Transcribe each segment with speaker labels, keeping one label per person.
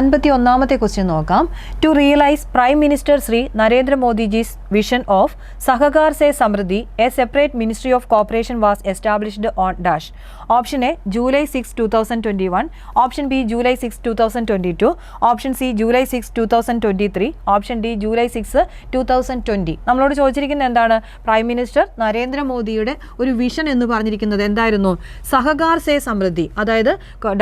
Speaker 1: അൻപത്തി ഒന്നാമത്തെ ക്വസ്റ്റ്യൻ നോക്കാം. To realise prime minister Shri Narendra Modiji's vision of Sahakar സെ സമൃദ്ധി a separate ministry of corporation was established on dash option A July six two thousand twenty one option B July six two thousand twenty two option C July six two thousand twenty three option D July six two thousand twenty നമ്മളോട് ചോദിച്ചിരിക്കുന്നത് എന്താണ്? Prime minister നരേന്ദ്രമോദിയുടെ ഒരു vision എന്ന് പറഞ്ഞിരിക്കുന്നത് എന്തായിരുന്നു? സഹകാർ സേ സമൃദ്ധി അതായത്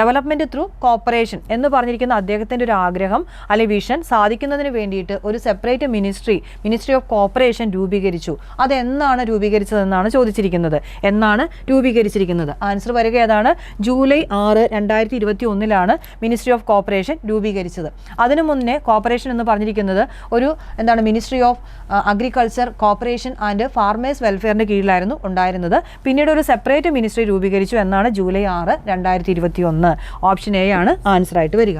Speaker 1: ഡെവലപ്മെന്റ് ത്രൂ കോപ്പറേഷൻ എന്ന് പറഞ്ഞിരിക്കുന്ന അദ്ദേഹത്തിന്റെ ഒരു ആഗ്രഹം അല്ലെ വിഷൻ സാധിക്കുന്നതിന് വേണ്ടിയിട്ട് ഒരു separate ministry ministry of cooperation രൂപീകരിച്ചു. അത് എന്നാണ് രൂപീകരിച്ചതെന്നാണ് ചോദിച്ചിരിക്കുന്നത്. എന്നാണ് രൂപീകരിച്ചിരിക്കുന്നത്. ആൻസർ വരിക ഏതാണ്? ജൂലൈ ആറ് രണ്ടായിരത്തി ഇരുപത്തി ഒന്നിലാണ് മിനിസ്ട്രി ഓഫ് കോപ്പറേഷൻ രൂപീകരിച്ചത്. അതിനു മുന്നേ കോപ്പറേഷൻ എന്ന് പറഞ്ഞിരിക്കുന്നത് ഒരു എന്താണ് ministry of agriculture cooperation and farmers വെൽഫെയറിന്റെ കീഴിലായിരുന്നു ഉണ്ടായിരുന്നത്. പിന്നീട് ഒരു സെപ്പറേറ്റ് മിനിസ്ട്രി രൂപീകരിച്ചു എന്നാണ് ജൂലൈ ആറ് രണ്ടായിരത്തി ഇരുപത്തി ഒന്ന് ഓപ്ഷൻ എ ആണ് ആൻസർ ആയിട്ട് വരിക.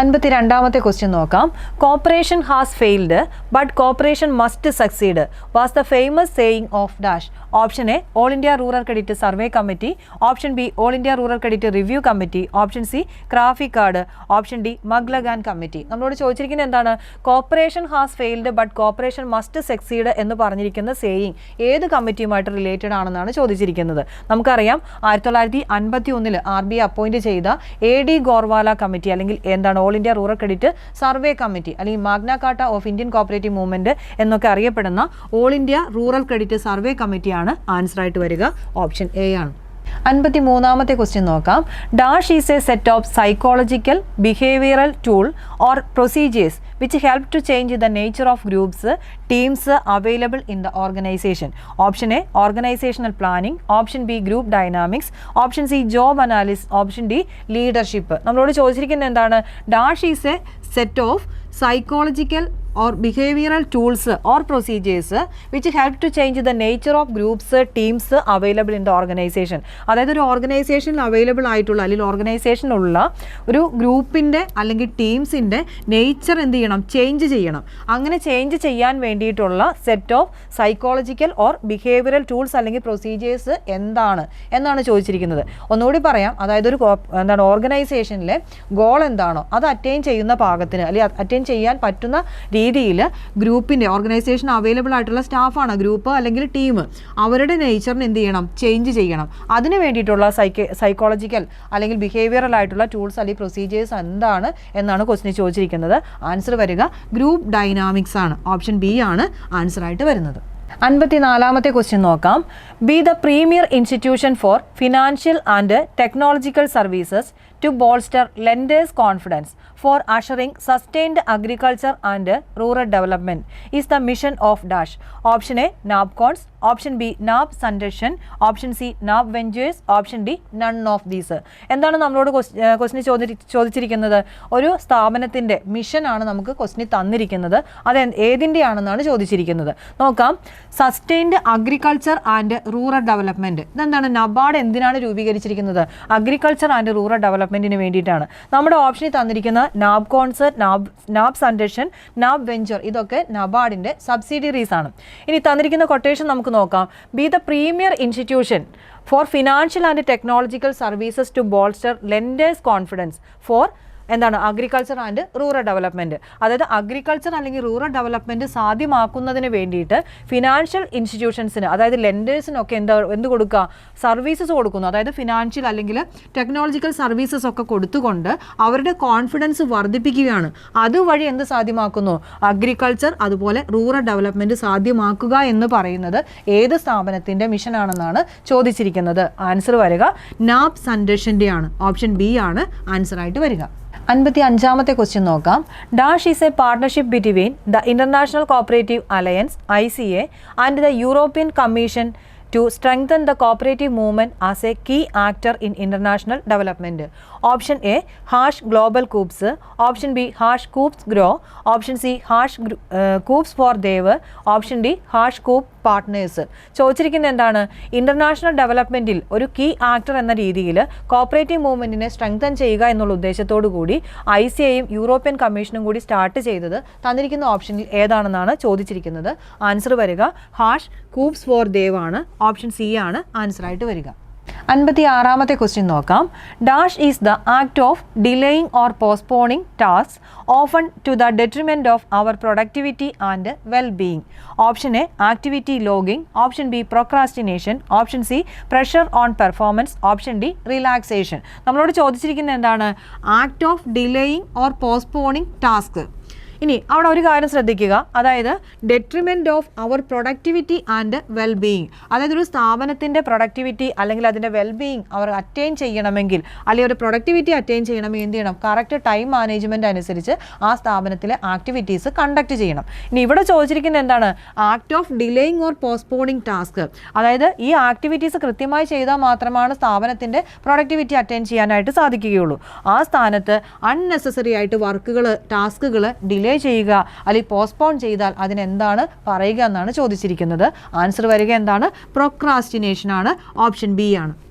Speaker 1: അൻപത്തി രണ്ടാമത്തെ ക്വസ്റ്റ്യൻ നോക്കാം. Cooperation has failed but cooperation must succeed was the famous saying of dash option A all India rural credit survey committee option B all India rural credit review committee option C CRAFICARD option D Maclagan committee നമ്മളോട് ചോദിച്ചിരിക്കുന്നത് എന്താണ്? Cooperation has failed but cooperation must succeed എന്ന് പറഞ്ഞിരിക്കുന്ന saying ഏത് കമ്മിറ്റിയുമായിട്ട് related ആണെന്നാണ് ചോദിച്ചിരിക്കുന്നത്. നമുക്കറിയാം ആയിരത്തി തൊള്ളായിരത്തി അൻപത്തി ഒന്നിൽ ആർ ബി അപ്പോയിന്റ് ചെയ്ത എ ഡി ഗോർവാല കമ്മിറ്റി അല്ലെങ്കിൽ എന്താണ് all India rural credit survey committee അല്ലെങ്കിൽ Magna Carta of Indian cooperative movement എന്നൊക്കെ അറിയപ്പെടുന്ന all India rural credit survey കമ്മിറ്റിയാണ് ആൻസർ ആയിട്ട് വരിക. ഓപ്ഷൻ എ ആണ്. അൻപത്തി മൂന്നാമത്തെ ക്വസ്റ്റ്യൻ നോക്കാം. Dash is a set of psychological behavioural tool or procedures which help to change the nature of groups teams available in the organisation option A organisational planning option B group dynamics option C job analysis option D leadership നമ്മളോട് ചോദിച്ചിരിക്കുന്നത് എന്താണ്? Dash is a set of psychological or behavioural tools or procedures which help to change the nature of groups teams available in the organisation അതായത് ഒരു ഓർഗനൈസേഷനിൽ available ആയിട്ടുള്ള അല്ലെങ്കിൽ ഓർഗനൈസേഷനുള്ള ഒരു ഗ്രൂപ്പിന്റെ അല്ലെങ്കിൽ ടീംസിന്റെ നേച്ചർ എന്ത് ചെയ്യണം? ചേഞ്ച് ചെയ്യണം. അങ്ങനെ ചേഞ്ച് ചെയ്യാൻ വേണ്ടിയിട്ടുള്ള set of psychological or behavioural tools അല്ലെങ്കിൽ പ്രൊസീജിയേഴ്സ് എന്താണ്? എന്നാണ് ചോദിച്ചിരിക്കുന്നത്. ഒന്നുകൂടി പറയാം. അതായത് ഒരു എന്താണ് ഓർഗനൈസേഷനിലെ ഗോൾ എന്താണോ? അത് അറ്റൈൻ ചെയ്യുന്ന പാകത്തിന് അല്ലെങ്കിൽ അറ്റൈൻ ചെയ്യാൻ പറ്റുന്ന രീതിയിൽ ഗ്രൂപ്പിന്റെ ഓർഗനൈസേഷൻ അവൈലബിൾ ആയിട്ടുള്ള സ്റ്റാഫാണ് ഗ്രൂപ്പ് അല്ലെങ്കിൽ ടീം. അവരുടെ നേച്ചറിന് എന്ത് ചെയ്യണം? ചേഞ്ച് ചെയ്യണം. അതിന് വേണ്ടിയിട്ടുള്ള സൈക്ക സൈക്കോളജിക്കൽ അല്ലെങ്കിൽ ബിഹേവിയറൽ ആയിട്ടുള്ള ടൂൾസ് അല്ലെങ്കിൽ പ്രൊസീജിയേഴ്സ് എന്താണ് എന്നാണ് ക്വസ്റ്റിന് ചോദിച്ചിരിക്കുന്നത്. ആൻസർ വരിക ഗ്രൂപ്പ് ഡൈനാമിക്സ് ആണ്. ഓപ്ഷൻ ബി ആണ് ആൻസർ ആയിട്ട് വരുന്നത്. അൻപത്തിനാലാമത്തെ ക്വസ്റ്റ്യൻ നോക്കാം. Be the premier institution for financial and technological services to bolster lenders confidence for ushering sustained agriculture and rural development is the mission of DASH. Option A, NABCONS. Option B NABSanrakshan option C NABVENTURES option D none of these. എന്താണ് നമ്മളോട് ക്വസ്റ്റിന് ചോദി ചോദിച്ചിരിക്കുന്നത്? ഒരു സ്ഥാപനത്തിന്റെ ആണ് നമുക്ക് ക്വസ്റ്റിന് തന്നിരിക്കുന്നത്. അത് ഏതിന്റെയാണെന്നാണ് ചോദിച്ചിരിക്കുന്നത്. നോക്കാം. Sustained agriculture and rural development. ഇതെന്താണ്? നബാർഡ് എന്തിനാണ് രൂപീകരിച്ചിരിക്കുന്നത്? അഗ്രികൾച്ചർ ആൻഡ് റൂറൽ ഡെവലപ്മെന്റിന് വേണ്ടിയിട്ടാണ്. നമ്മുടെ ഓപ്ഷനിൽ തന്നിരിക്കുന്ന നാബ് കോൺസെർട്ട് നാബ് നാബ് സൺഡേഷൻ നാബ് വെഞ്ചർ ഇതൊക്കെ നബാർഡിന്റെ സബ്സിഡിയറീസ് ആണ് ഇനി തന്നിരിക്കുന്ന കൊട്ടേഷൻ നമുക്ക് നോക്കാം. Be the premier institution for financial and technological services to bolster lenders confidence for എന്താണ് അഗ്രികൾച്ചർ ആൻഡ് റൂറൽ ഡെവലപ്മെന്റ് അതായത് അഗ്രികൾച്ചർ അല്ലെങ്കിൽ റൂറൽ ഡെവലപ്മെന്റ് സാധ്യമാക്കുന്നതിന് വേണ്ടിയിട്ട് ഫിനാൻഷ്യൽ ഇൻസ്റ്റിറ്റ്യൂഷൻസിന് അതായത് ലെൻഡേഴ്സിനൊക്കെ എന്താ എന്ത് കൊടുക്കുക സർവീസസ് കൊടുക്കുന്നു. അതായത് ഫിനാൻഷ്യൽ അല്ലെങ്കിൽ ടെക്നോളജിക്കൽ സർവീസസ് ഒക്കെ കൊടുത്തുകൊണ്ട് അവരുടെ കോൺഫിഡൻസ് വർദ്ധിപ്പിക്കുകയാണ്. അതുവഴി എന്ത് സാധ്യമാക്കുന്നു? അഗ്രികൾച്ചർ അതുപോലെ റൂറൽ ഡെവലപ്മെന്റ് സാധ്യമാക്കുക എന്ന് പറയുന്നത് ഏത് സ്ഥാപനത്തിന്റെ മിഷനാണെന്നാണ് ചോദിച്ചിരിക്കുന്നത്. ആൻസർ വരിക. നാബ് സൻഡേഷന്റെയാണ് ഓപ്ഷൻ ബി ആണ്. ആൻസർ ആയിട്ട് വരിക. അൻപത്തി അഞ്ചാമത്തെ ക്വസ്റ്റ്യൻ നോക്കാം. Dash is a partnership between the international cooperative alliance I C A and the European commission to strengthen the cooperative movement as a key actor in international development option A hash global coops option B hash coops grow option C hash coops for dev option D hash coop partners ചോദിച്ചിരിക്കുന്നത് എന്താണ്? International ഡെവലപ്മെന്റിൽ ഒരു key actor എന്ന രീതിയിൽ cooperative മൂവ്മെന്റിനെ strengthen ചെയ്യുക എന്നുള്ള ഉദ്ദേശത്തോടു കൂടി I C ഐയും യൂറോപ്യൻ കമ്മീഷനും കൂടി സ്റ്റാർട്ട് ചെയ്തത് തന്നിരിക്കുന്ന ഓപ്ഷനിൽ ഏതാണെന്നാണ് ചോദിച്ചിരിക്കുന്നത്. ആൻസർ വരിക. ഹാഷ് കൂപ്സ് ഫോർ ദേവ് ആണ്. ഓപ്ഷൻ സി ആണ്. ആൻസർ ആയിട്ട് വരിക. അൻപത്തി ആറാമത്തെ ക്വസ്റ്റ്യൻ നോക്കാം. Dash is the act of delaying or postponing task often to the detriment of our productivity and well being option A activity logging option B procrastination option C pressure on performance option D relaxation നമ്മളോട് ചോദിച്ചിരിക്കുന്നത് എന്താണ്? Act of delaying or postponing task ഇനി അവിടെ ഒരു കാര്യം ശ്രദ്ധിക്കുക. അതായത് detriment of our productivity and well being അതായത് ഒരു സ്ഥാപനത്തിന്റെ പ്രൊഡക്ടിവിറ്റി അല്ലെങ്കിൽ അതിന്റെ വെൽ ബീയിങ് അവർ അറ്റൈൻ ചെയ്യണമെങ്കിൽ അല്ലെങ്കിൽ ഒരു പ്രൊഡക്ടിവിറ്റി അറ്റൈൻ ചെയ്യണമെങ്കിൽ എന്ത് ചെയ്യണം? കറക്റ്റ് ടൈം മാനേജ്മെന്റ് അനുസരിച്ച് ആ സ്ഥാപനത്തിലെ ആക്ടിവിറ്റീസ് കണ്ടക്ട് ചെയ്യണം. ഇനി ഇവിടെ ചോദിച്ചിരിക്കുന്നത് എന്താണ്? Act of delaying or postponing task അതായത് ഈ ആക്ടിവിറ്റീസ് കൃത്യമായി ചെയ്താൽ മാത്രമാണ് സ്ഥാപനത്തിന്റെ പ്രൊഡക്ടിവിറ്റി അറ്റൈൻ ചെയ്യാനായിട്ട് സാധിക്കുകയുള്ളൂ. ആ സ്ഥാനത്ത് അൺനെസസറി ആയിട്ട് വർക്കുകൾ ടാസ്കുകൾ ഡിലേ ചെയ്യുക അല്ലെങ്കിൽ പോസ്റ്റ്പോൺ ചെയ്താൽ അതിനെന്താണ് പറയുക എന്നാണ് ചോദിച്ചിരിക്കുന്നത്. ആൻസർ വരിക എന്താണ്? പ്രൊക്രാസ്റ്റിനേഷൻ ആണ്. ഓപ്ഷൻ ബി ആണ്.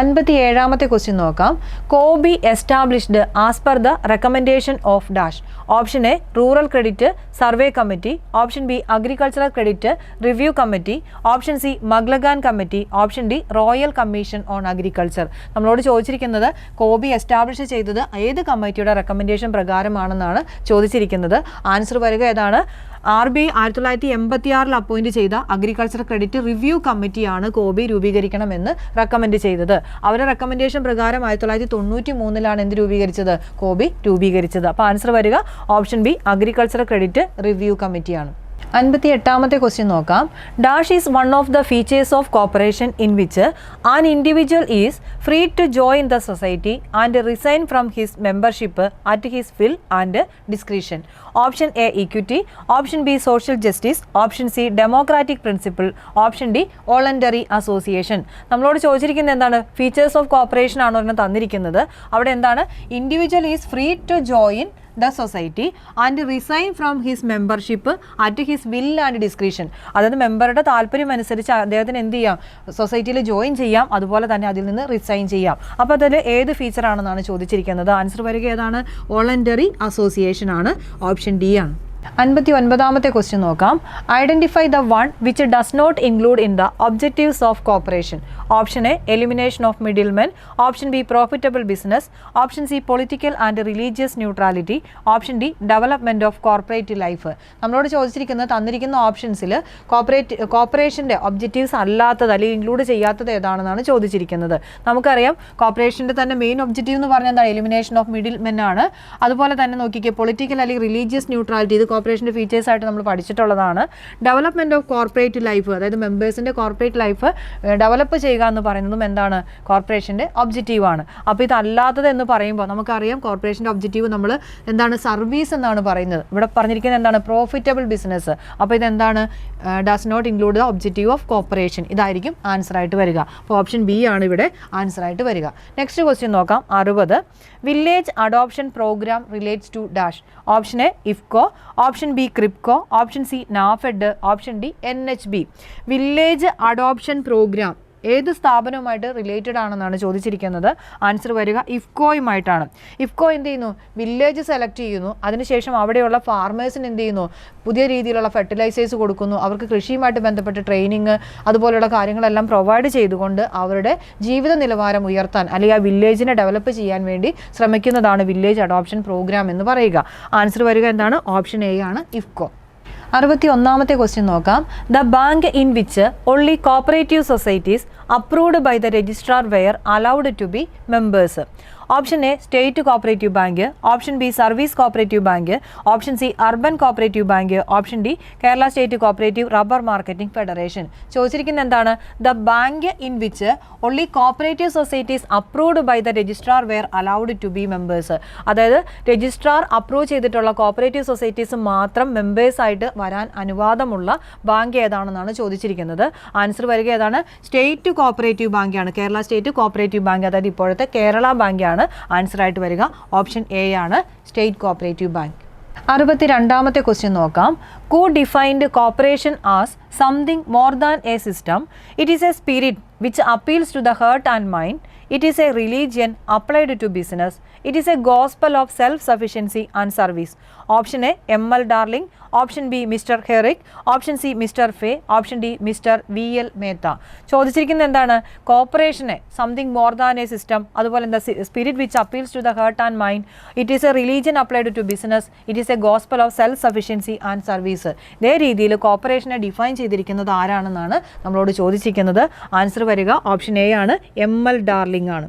Speaker 1: അൻപത്തി ഏഴാമത്തെ ക്വസ്റ്റ്യൻ നോക്കാം. കോബി established as per the recommendation of dash option A rural credit survey committee option B agricultural credit review committee option C Maclagan committee option D royal commission on agriculture നമ്മളോട് ചോദിച്ചിരിക്കുന്നത് കോബി establish ചെയ്തത് ഏത് കമ്മിറ്റിയുടെ recommendation പ്രകാരമാണെന്നാണ് ചോദിച്ചിരിക്കുന്നത്. Answer വരിക ഏതാണ്? R B I ആയിരത്തി തൊള്ളായിരത്തി എൺപത്തി ആറിൽ അപ്പോയിന്റ് ചെയ്ത അഗ്രികൾച്ചർ ക്രെഡിറ്റ് റിവ്യൂ കമ്മിറ്റിയാണ് കോബി രൂപീകരിക്കണമെന്ന് റെക്കമെൻഡ് ചെയ്തത്. അവരുടെ റെക്കമെൻഡേഷൻ പ്രകാരം ആയിരത്തി തൊള്ളായിരത്തി തൊണ്ണൂറ്റി മൂന്നിലാണ് എന്ത് രൂപീകരിച്ചത്? കോബി രൂപീകരിച്ചത്. അപ്പോൾ ആൻസർ വരിക. Option B agriculture credit review കമ്മിറ്റിയാണ്. അൻപത്തി എട്ടാമത്തെ ക്വസ്റ്റ്യൻ നോക്കാം. Dash is one of the features of cooperation in which an individual is free to join the society and resign from his membership at his will and discretion option A equity option B social justice option C democratic principle option D voluntary association നമ്മളോട് ചോദിച്ചിരിക്കുന്നത് എന്താണ്? Features of corporation ആണ് ഒരെണ്ണം തന്നിരിക്കുന്നത്. അവിടെ എന്താണ്? Individual is free to join the society and resign from his membership at his will and description അതായത് മെമ്പറുടെ താല്പര്യം അനുസരിച്ച് അദ്ദേഹത്തിന് എന്ത് ചെയ്യാം? സൊസൈറ്റിയിൽ ജോയിൻ ചെയ്യാം. അതുപോലെ തന്നെ അതിൽ നിന്ന് റിസൈൻ ചെയ്യാം. അപ്പോൾ അതിൽ ഏത് ഫീച്ചർ ആണെന്നാണ് ചോദിച്ചിരിക്കുന്നത്? ആൻസർ വരിക ഏതാണ്? വോളണ്ടറി അസോസിയേഷൻ ആണ്. ഓപ്ഷൻ ഡി ആണ്. അൻപത്തി ഒൻപതാമത്തെ ക്വസ്റ്റ്യൻ നോക്കാം. Identify the one which does not include in the objectives of cooperation option A elimination of middle men option B profitable business option C political and religious neutrality option D development of corporate life നമ്മളോട് ചോദിച്ചിരിക്കുന്നത് തന്നിരിക്കുന്ന ഓപ്ഷൻസിൽ cooperate കോപ്പറേഷന്റെ objectives അല്ലാത്തത് അല്ലെങ്കിൽ include ചെയ്യാത്തത് ഏതാണെന്നാണ് ചോദിച്ചിരിക്കുന്നത്. നമുക്കറിയാം കോപ്പറേഷന്റെ തന്നെ main objective എന്ന് പറഞ്ഞാൽ എന്താണ്? എലിമിനേഷൻ ഓഫ് മിഡിൽ മെൻ ആണ്. അതുപോലെ തന്നെ നോക്കിക്കേ പൊളിറ്റിക്കൽ അല്ലെങ്കിൽ റിലീജിയസ് ന്യൂട്രാലിറ്റി ഇത് കോർപ്പറേഷന്റെ ഫീച്ചേഴ്സായിട്ട് നമ്മൾ പഠിച്ചിട്ടുള്ളതാണ്. ഡെവലപ്മെന്റ് ഓഫ് കോർപ്പറേറ്റ് ലൈഫ് അതായത് മെമ്പേഴ്സിന്റെ കോർപ്പറേറ്റ് ലൈഫ് ഡെവലപ്പ് ചെയ്യുക എന്ന് പറയുന്നതും എന്താണ്? കോർപ്പറേഷന്റെ ഒബ്ജക്റ്റീവാണ് അപ്പോൾ ഇതല്ലാത്തത് എന്ന് പറയുമ്പോൾ നമുക്കറിയാം കോർപ്പറേഷന്റെ ഒബ്ജക്റ്റീവ് നമ്മൾ എന്താണ്? സർവീസ് എന്നാണ് പറയുന്നത്. ഇവിടെ പറഞ്ഞിരിക്കുന്നത് എന്താണ്? പ്രോഫിറ്റബിൾ ബിസിനസ് അപ്പോൾ ഇതെന്താണ്? Does not include the objective of corporation ഇതായിരിക്കും ആൻസർ ആയിട്ട് വരിക. അപ്പോൾ ഓപ്ഷൻ ബി ആണ് ഇവിടെ ആൻസർ ആയിട്ട് വരിക. നെക്സ്റ്റ് ക്വസ്റ്റ്യൻ നോക്കാം. അറുപത്. Village adoption programme relates to dash option A IFFCO option B KRIBHCO option C NAFED option D N H B village adoption programme ഏത് സ്ഥാപനവുമായിട്ട് റിലേറ്റഡ് ആണെന്നാണ് ചോദിച്ചിരിക്കുന്നത്. ആൻസർ വരിക ഇഫ്കോയുമായിട്ടാണ്. ഇഫ്കോ എന്ത് ചെയ്യുന്നു? വില്ലേജ് സെലക്ട് ചെയ്യുന്നു. അതിനുശേഷം അവിടെയുള്ള ഫാർമേഴ്സിന് എന്ത് ചെയ്യുന്നു? പുതിയ രീതിയിലുള്ള ഫെർട്ടിലൈസേഴ്സ് കൊടുക്കുന്നു. അവർക്ക് കൃഷിയുമായിട്ട് ബന്ധപ്പെട്ട് ട്രെയിനിങ് അതുപോലെയുള്ള കാര്യങ്ങളെല്ലാം പ്രൊവൈഡ് ചെയ്തുകൊണ്ട് അവരുടെ ജീവിത നിലവാരം ഉയർത്താൻ അല്ലെങ്കിൽ ആ വില്ലേജിനെ ഡെവലപ്പ് ചെയ്യാൻ വേണ്ടി ശ്രമിക്കുന്നതാണ് വില്ലേജ് അഡോപ്ഷൻ പ്രോഗ്രാം എന്ന് പറയുക. ആൻസർ വരിക എന്താണ്? ഓപ്ഷൻ എ ആണ് ഇഫ്കോ. അറുപത്തി ഒന്നാമത്തെ ക്വസ്റ്റ്യൻ നോക്കാം. The bank in which only cooperative societies approved by the registrar were allowed to be members option A state cooperative bank option B service cooperative bank option C urban cooperative bank option D Kerala state cooperative rubber marketing federation ചോദിച്ചിരിക്കുന്നത് എന്താണ്? The bank in which only cooperative societies approved by the registrar were allowed to be members അതായത് registrar approve ചെയ്തിട്ടുള്ള cooperative societies മാത്രം മെമ്പേഴ്സായിട്ട് വരാൻ അനുവാദമുള്ള bank ഏതാണെന്നാണ് ചോദിച്ചിരിക്കുന്നത്. Answer വരിക ഏതാണ്? സ്റ്റേറ്റ് കോപ്പറേറ്റീവ് ബാങ്കാണ് കേരള സ്റ്റേറ്റ് കോപ്പറേറ്റീവ് ബാങ്ക് അതായത് ഇപ്പോഴത്തെ കേരള ബാങ്കാണ് ആൻസർ ആയിട്ട് വരിക. ഓപ്ഷൻ എ ആണ്. സ്റ്റേറ്റ് കോപ്പറേറ്റീവ് ബാങ്ക് അറുപത്തി രണ്ടാമത്തെ ക്വസ്റ്റ്യൻ നോക്കാം. who defined cooperation as something more than a system. It is a spirit which appeals to the heart and mind. It is a religion applied to business. It is a gospel of self sufficiency and service. Option A M. L. Darling. Option B Mr. Herrick. Option C Mr. Fay. Option D Mr. V L Mehta ചോദിച്ചിരിക്കുന്നത് എന്താണ് കോപ്പറേഷനെ something more than a system അതുപോലെ എന്താ spirit which appeals to the heart and mind it is a religion applied to business it is a gospel of self sufficiency and service ഇതേ രീതിയിൽ കോപ്പറേഷനെ define ചെയ്തിരിക്കുന്നത് ആരാണെന്നാണ് നമ്മളോട് ചോദിച്ചിരിക്കുന്നത്. Answer വരിക option A ആണ്. M L Darling ആണ്.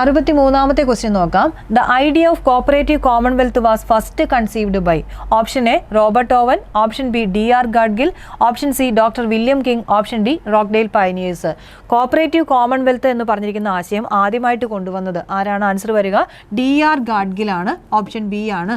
Speaker 1: അറുപത്തി മൂന്നാമത്തെ ക്വസ്റ്റ്യൻ നോക്കാം. The idea of cooperative commonwealth was first conceived by option A Robert Owen option B D R Gadgil option C doctor William King option D Rochdale pioneers cooperative commonwealth എന്ന് പറഞ്ഞിരിക്കുന്ന ആശയം ആദ്യമായിട്ട് കൊണ്ടുവന്നത് ആരാണ്? ആൻസർ വരിക D R ഗാഡ്ഗിലാണ് option B ആണ്.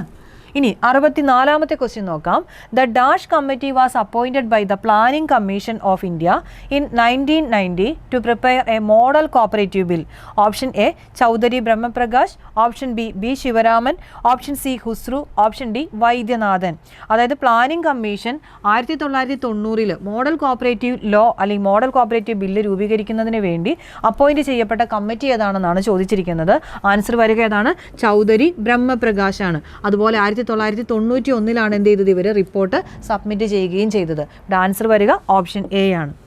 Speaker 1: ഇനി അറുപത്തിനാലാമത്തെ ക്വസ്റ്റ്യൻ നോക്കാം. The dash committee was appointed by the planning commission of India in nineteen ninety to prepare a model cooperative bill option A Chaudhary Brahm Prakash option B B Sivaraman option C Khusro option D Vaidyanathan അതായത് planning commission ആയിരത്തി തൊള്ളായിരത്തി തൊണ്ണൂറിൽ model cooperative law അല്ലെങ്കിൽ model cooperative bill രൂപീകരിക്കുന്നതിന് വേണ്ടി appoint ചെയ്യപ്പെട്ട committee ഏതാണെന്നാണ് ചോദിച്ചിരിക്കുന്നത്. Answer വരിക ഏതാണ്? ചൗധരി ബ്രഹ്മപ്രകാശാണ് അതുപോലെ ആയിരത്തി തൊള്ളായിരത്തി തൊണ്ണൂറ്റി ഒന്നിലാണ് എന്ത് ചെയ്തത് ഇവർ റിപ്പോർട്ട് സബ്മിറ്റ് ചെയ്യുകയും ചെയ്തത്. ഇവിടെ ആൻസർ വരിക ഓപ്ഷൻ എ ആണ്.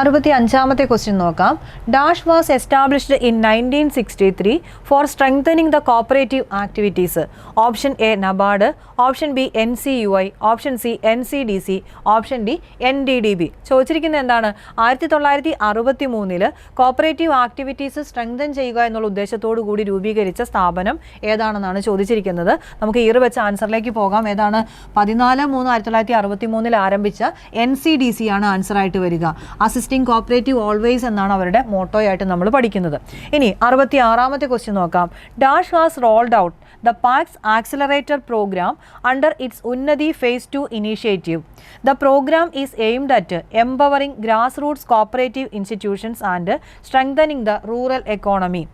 Speaker 1: അറുപത്തി അഞ്ചാമത്തെ ക്വസ്റ്റ്യൻ നോക്കാം. Dash was established in nineteen sixty three for strengthening the cooperative activities option A NABARD option B N C U I option C N C D C option D N D D B ചോദിച്ചിരിക്കുന്നത് എന്താണ്? ആയിരത്തി തൊള്ളായിരത്തി അറുപത്തി മൂന്നിൽ cooperative activities strengthen ചെയ്യുക എന്നുള്ള ഉദ്ദേശത്തോടു കൂടി രൂപീകരിച്ച സ്ഥാപനം ഏതാണെന്നാണ് ചോദിച്ചിരിക്കുന്നത്. നമുക്ക് ഈറ് വെച്ച ആൻസറിലേക്ക് പോകാം. ഏതാണ്? പതിനാല് മൂന്ന് ആയിരത്തി തൊള്ളായിരത്തി അറുപത്തി മൂന്നിൽ ആരംഭിച്ച എൻ സി ഡി സി ആണ് ആൻസർ ആയിട്ട് വരിക. അസിസ്റ്റിംഗ് കോപ്പറേറ്റീവ് ഓൾവേസ് എന്നാണ് അവരുടെ മോട്ടോയായിട്ട് നമ്മൾ പഠിക്കുന്നത്. ഇനി അറുപത്തി ആറാമത്തെ ക്വസ്റ്റ്യൻ നോക്കാം dash has rolled out the PACS accelerator programme under its Unnati phase two initiative the programme is aimed at empowering grass roots cooperative institutions and strengthening the rural economy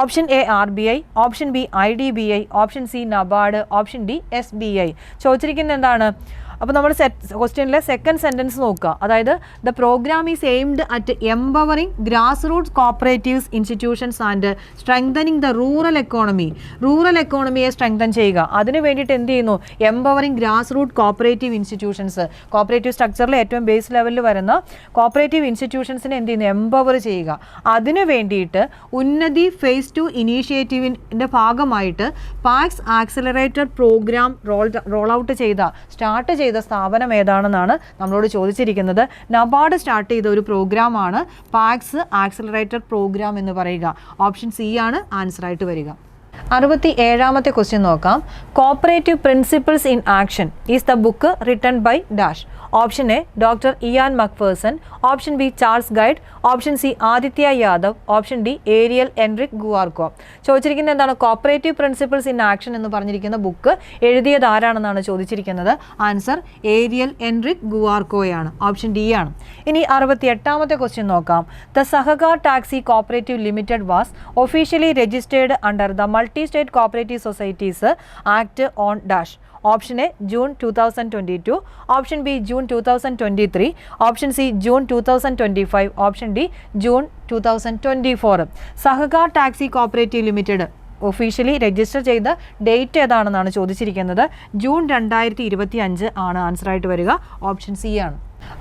Speaker 1: option A R B I option B I D B I option C NABARD option D S B I ചോദിച്ചിരിക്കുന്നത് എന്താണ്? അപ്പോൾ നമ്മൾ set ക്വസ്റ്റ്യനിലെ second sentence നോക്കുക. അതായത് the programme is aimed at empowering grass roots cooperatives institutions and strengthening the rural economy rural എക്കോണമിയെ strengthen ചെയ്യുക. അതിന് വേണ്ടിയിട്ട് എന്ത് ചെയ്യുന്നു? Empowering grass root cooperative institutions cooperative സ്ട്രക്ചറിൽ ഏറ്റവും ബേസ് ലെവലിൽ വരുന്ന കോപ്പറേറ്റീവ് ഇൻസ്റ്റിറ്റ്യൂഷൻസിനെ എന്ത് ചെയ്യുന്നു? എംപവർ ചെയ്യുക. അതിന് വേണ്ടിയിട്ട് ഉന്നതി ഫേസ് ടു ഇനീഷ്യേറ്റീവിന്റെ ഭാഗമായിട്ട് PACS accelerated programme roll roll out ചെയ്ത സ്റ്റാർട്ട് ചെയ്ത സ്ഥാപനം ഏതാണെന്നാണ് നമ്മളോട് ചോദിച്ചിരിക്കുന്നത്. നബാർഡ് സ്റ്റാർട്ട് ചെയ്ത ഒരു പ്രോഗ്രാമാണ് പാക്സ് ആക്സിലറേറ്റർ പ്രോഗ്രാം എന്ന് പറയുക. ഓപ്ഷൻ സി ആണ് ആൻസർ ആയിട്ട് വരിക. അറുപത്തി ഏഴാമത്തെ ക്വസ്റ്റ്യൻ നോക്കാം. Cooperative principles in action. Is the book written by dash. Option A doctor Ian MacPherson. Option B Charles Gide. Option C Aditya Yadav. Option D Ariel Enrique Guarco. ചോദിച്ചിരിക്കുന്നത് എന്താണ്? Cooperative principles in action എന്ന് പറഞ്ഞിരിക്കുന്ന book എഴുതിയത് ആരാണെന്നാണ് ചോദിച്ചിരിക്കുന്നത്? Answer Ariel Enrique ഗുവാർക്കോയാണ്. Option D ആണ്. ഇനി അറുപത്തി എട്ടാമത്തെ ക്വസ്റ്റ്യൻ നോക്കാം. The Sahakar taxi cooperative limited was officially registered under the multi state cooperative societies act on dash. Option A June two thousand twenty two option B June two thousand twenty three option C June two thousand twenty five option D June two thousand twenty four Sahakar taxi cooperative limited officially register ചെയ്ത date ഏതാണെന്നാണ് ചോദിച്ചിരിക്കുന്നത്? June രണ്ടായിരത്തി ഇരുപത്തി അഞ്ച് ആണ് ആൻസറായിട്ട് വരിക. Option C ആണ്.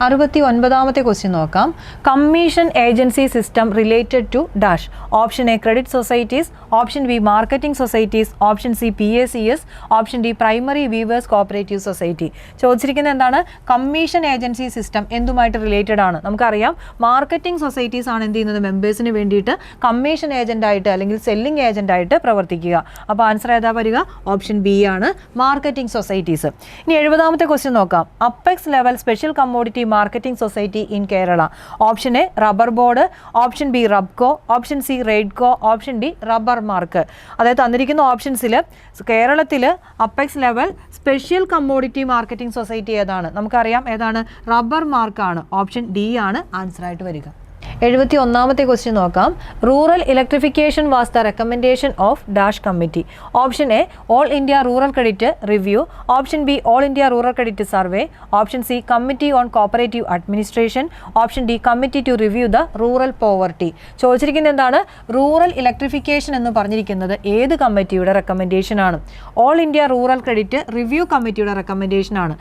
Speaker 1: അറുപത്തി ഒൻപതാമത്തെ ക്വസ്റ്റ്യൻ നോക്കാം. Commission agency system related to dash option A credit societies option B marketing societies option C P A C S option D primary weavers cooperative society ചോദിച്ചിരിക്കുന്നത് എന്താണ്? കമ്മീഷൻ ഏജൻസി സിസ്റ്റം എന്തുമായിട്ട് related ആണ്? നമുക്കറിയാം marketing societies ആണ് എന്ത് ചെയ്യുന്നത്? മെമ്പേഴ്സിന് വേണ്ടിയിട്ട് commission agent ആയിട്ട് അല്ലെങ്കിൽ സെല്ലിംഗ് ഏജന്റ് ആയിട്ട് പ്രവർത്തിക്കുക. അപ്പോൾ ആൻസർ ഏതാ വരിക? ഓപ്ഷൻ ബി ആണ് മാർക്കറ്റിംഗ് സൊസൈറ്റീസ് ഇനി എഴുപതാമത്തെ ക്വസ്റ്റ്യൻ നോക്കാം. Apex level special commodity marketing society in Kerala option A rubber board option B Rubco option C Raidco option D rubber mark അതായത് തന്നിരിക്കുന്ന ഓപ്ഷൻസിൽ കേരളത്തിൽ apex level special commodity marketing society ഏതാണ്? നമുക്കറിയാം ഏതാണ്? റബ്ബർ മാർക്കാണ് ഓപ്ഷൻ ഡി ആണ്. Answer ആയിട്ട് വരിക. എഴുപത്തി ഒന്നാമത്തെ ക്വസ്റ്റ്യൻ നോക്കാം. Rural electrification was the recommendation of dash committee option A all India rural credit review option B all India rural credit survey option C committee on cooperative administration option D committee to review the rural poverty ചോദിച്ചിരിക്കുന്നത് എന്താണ്? Rural electrification എന്ന് പറഞ്ഞിരിക്കുന്നത് ഏത് കമ്മിറ്റിയുടെ recommendation ആണ്? All India rural credit review കമ്മിറ്റിയുടെ recommendation ആണ്.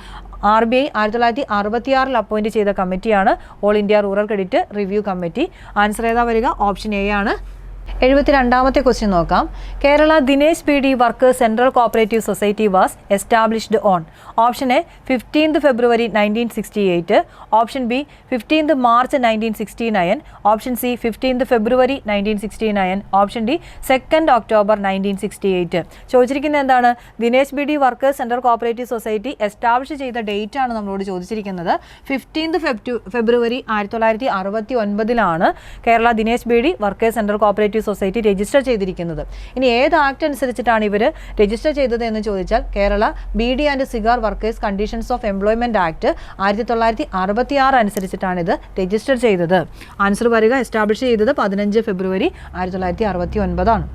Speaker 1: R B I ആയിരത്തി തൊള്ളായിരത്തി അറുപത്തിയാറിൽ അപ്പോയിന്റ് ചെയ്ത കമ്മിറ്റിയാണ് all India rural credit review committee. Answer ഏതാ വരിക? ഓപ്ഷൻ എ ആണ്. എഴുപത്തി രണ്ടാമത്തെ ക്വസ്റ്റ്യൻ നോക്കാം. Kerala Dinesh beedi work central cooperative society was established on. Option A fifteenth February nineteen sixty eight option B fifteenth March nineteen sixty nine option C fifteenth February nineteen sixty nine option D second October nineteen sixty eight ചോദിച്ചിരിക്കുന്നത് എന്താണ്? Dinesh beedi work central cooperative society establish ചെയ്ത date ആണ് നമ്മളോട് ചോദിച്ചിരിക്കുന്നത്. Fifteenth February ആയിരത്തി തൊള്ളായിരത്തി അറുപത്തി ഒൻപതിലാണ് Kerala Dinesh beedi workers central cooperative society register ചെയ്തിരിക്കുന്നത്. ഇനി ഏത് ആക്ട് അനുസരിച്ചിട്ടാണ് ഇവർ രജിസ്റ്റർ ചെയ്തത് എന്ന് ചോദിച്ചാൽ Kerala beedi and cigar workers conditions of employment act ആയിരത്തി തൊള്ളായിരത്തി അറുപത്തി ആറ് അനുസരിച്ചിട്ടാണ് ഇത് രജിസ്റ്റർ ചെയ്തത്. ആൻസർ വരിക എസ്റ്റാബ്ലിഷ് ചെയ്തത് പതിനഞ്ച് ഫെബ്രുവരി ആയിരത്തി തൊള്ളായിരത്തി അറുപത്തി ഒൻപതാണ്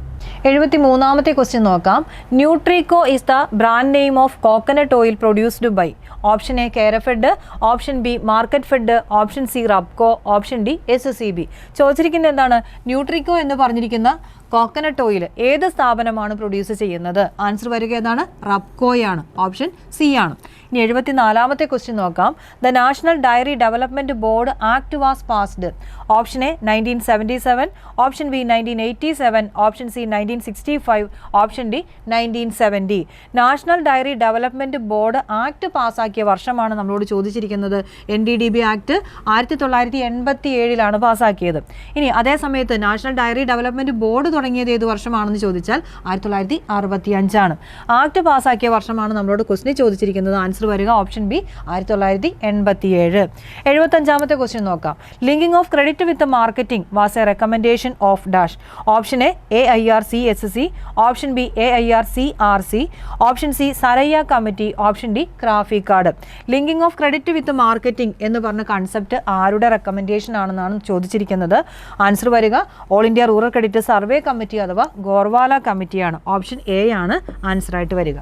Speaker 1: എഴുപത്തി മൂന്നാമത്തെ ക്വസ്റ്റ്യൻ നോക്കാം Nutrico is the brand name of coconut oil produced by option A Kerafed option B Marketfed option C Rubco option D S C B ചോദിച്ചിരിക്കുന്നത് എന്താണ്? ന്യൂട്രിക്കോ എന്ന് പറഞ്ഞിരിക്കുന്ന കോക്കനട്ട് ഓയിൽ ഏത് സ്ഥാപനമാണ് പ്രൊഡ്യൂസ് ചെയ്യുന്നത്? ആൻസർ വരിക ഏതാണ് റബ്കോയാണ് ഓപ്ഷൻ സി ആണ്. ഇനി എഴുപത്തി നാലാമത്തെ ക്വസ്റ്റ്യൻ നോക്കാം. The national dairy development board act was passed option A nineteen seventy seven option B nineteen eighty seven option C nineteen sixty five option D nineteen seventy national dairy development board act പാസ്സാക്കിയ വർഷമാണ് നമ്മളോട് ചോദിച്ചിരിക്കുന്നത്. N D D B act ആയിരത്തി തൊള്ളായിരത്തി എൺപത്തി ഏഴിലാണ് പാസ്സാക്കിയത് ഇനി അതേ സമയത്ത് നാഷണൽ ഡയറി ഡെവലപ്മെന്റ് ബോർഡ് തുടങ്ങിയത് ഏത് വർഷമാണെന്ന് ചോദിച്ചാൽ ആയിരത്തി തൊള്ളായിരത്തി അറുപത്തി അഞ്ചാണ് ആക്ട് പാസ്സാക്കിയ വർഷമാണ് നമ്മളോട് ക്വസ്റ്റിന് ചോദിച്ചിരിക്കുന്നത്. വരിക. ഓപ്ഷൻ ബി ആയിരത്തി തൊള്ളായിരത്തി എൺപത്തി ഏഴ് എഴുപത്തഞ്ചാമത്തെ ക്വസ്റ്റ്യൻ നോക്കാം. Linking of credit with marketing was a recommendation of dash. Option A A I R C S C option B A I R C R C option C Saraiya committee. Option D CRAFICARD. Linking of credit with marketing എന്ന് പറഞ്ഞ concept ആരുടെ recommendation ആണെന്നാണ് ചോദിച്ചിരിക്കുന്നത്. Answer വരിക all India rural credit survey committee അഥവാ ഗോർവാല കമ്മിറ്റിയാണ്. Option A ആണ് answer ആയിട്ട് വരിക.